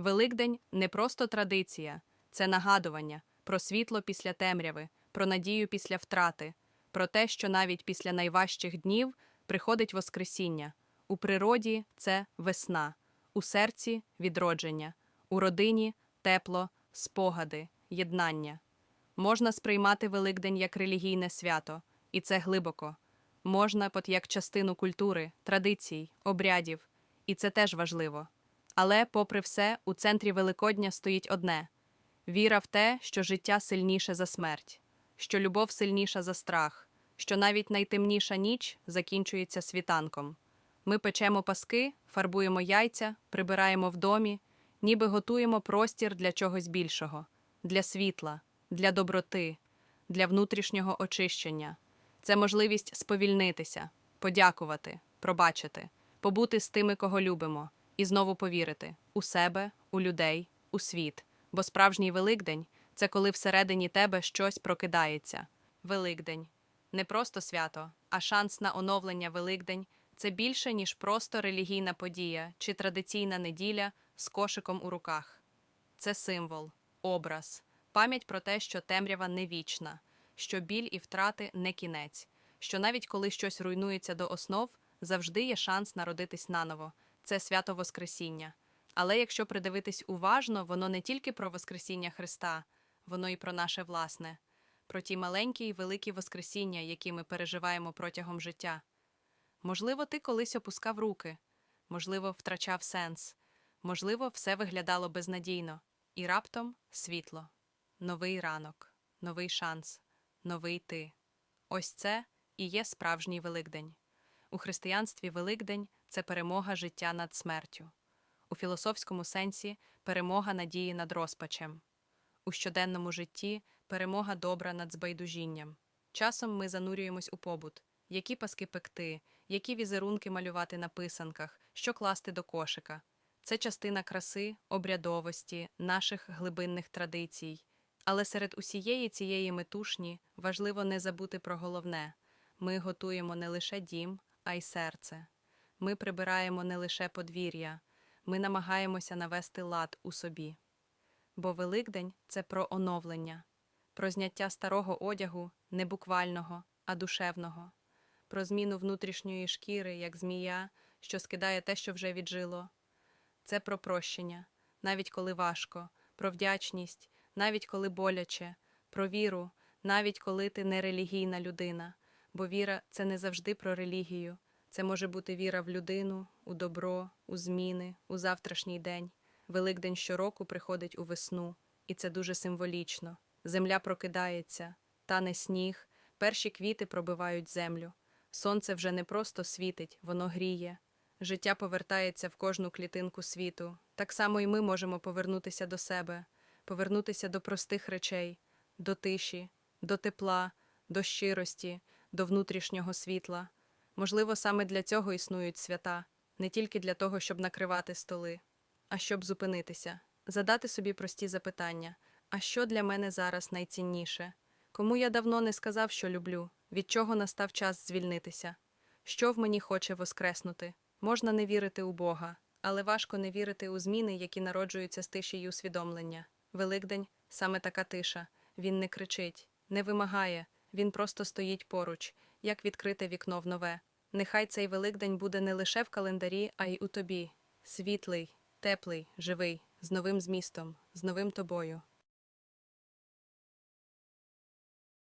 Великдень не просто традиція, це нагадування про світло після темряви, про надію після втрати, про те, що навіть після найважчих днів приходить Воскресіння. У природі це весна, у серці відродження, у родині тепло, спогади, єднання. Можна сприймати Великдень як релігійне свято, і це глибоко. Можна як частину культури, традицій, обрядів, і це теж важливо. Але, попри все, у центрі Великодня стоїть одне віра в те, що життя сильніше за смерть, що любов сильніша за страх, що навіть найтемніша ніч закінчується світанком. Ми печемо паски, фарбуємо яйця, прибираємо в домі, ніби готуємо простір для чогось більшого, для світла, для доброти, для внутрішнього очищення. Це можливість сповільнитися, подякувати, пробачити, побути з тими, кого любимо, і знову повірити у себе, у людей, у світ. Бо справжній Великдень це коли всередині тебе щось прокидається. Великдень не просто свято, а шанс на оновлення Великдень це більше, ніж просто релігійна подія чи традиційна неділя з кошиком у руках. Це символ, образ, пам'ять про те, що темрява не вічна, що біль і втрати не кінець, що навіть коли щось руйнується до основ, завжди є шанс народитись наново. Це свято Воскресіння. Але якщо придивитись уважно, воно не тільки про Воскресіння Христа, воно і про наше власне, про ті маленькі і великі Воскресіння, які ми переживаємо протягом життя. Можливо, ти колись опускав руки, можливо, втрачав сенс, можливо, все виглядало безнадійно, і раптом світло, новий ранок, новий шанс, новий ти. Ось це і є справжній Великдень. У християнстві Великдень це перемога життя над смертю, у філософському сенсі перемога надії над розпачем, у щоденному житті перемога добра над збайдужінням. Часом ми занурюємось у побут, які паски пекти, які візерунки малювати на писанках, що класти до кошика. Це частина краси, обрядовості, наших глибинних традицій. Але серед усієї цієї метушні важливо не забути про головне ми готуємо не лише дім, а й серце. Ми прибираємо не лише подвір'я, ми намагаємося навести лад у собі. Бо Великдень це про оновлення, про зняття старого одягу, не буквального, а душевного, про зміну внутрішньої шкіри, як змія, що скидає те, що вже віджило. Це про прощення, навіть коли важко, про вдячність, навіть коли боляче, про віру, навіть коли ти не релігійна людина. Бо віра це не завжди про релігію. Це може бути віра в людину, у добро, у зміни, у завтрашній день. Великдень щороку приходить у весну, і це дуже символічно. Земля прокидається, тане сніг, перші квіти пробивають землю. Сонце вже не просто світить, воно гріє. Життя повертається в кожну клітинку світу. Так само і ми можемо повернутися до себе, повернутися до простих речей, до тиші, до тепла, до щирості, до внутрішнього світла. Можливо, саме для цього існують свята, не тільки для того, щоб накривати столи, а щоб зупинитися, задати собі прості запитання: а що для мене зараз найцінніше? Кому я давно не сказав, що люблю, від чого настав час звільнитися? Що в мені хоче воскреснути? Можна не вірити у Бога, але важко не вірити у зміни, які народжуються з тиші й усвідомлення. Великдень саме така тиша. Він не кричить, не вимагає, він просто стоїть поруч, як відкрите вікно в нове. Нехай цей Великдень буде не лише в календарі, а й у тобі. Світлий, теплий, живий, з новим змістом, з новим тобою.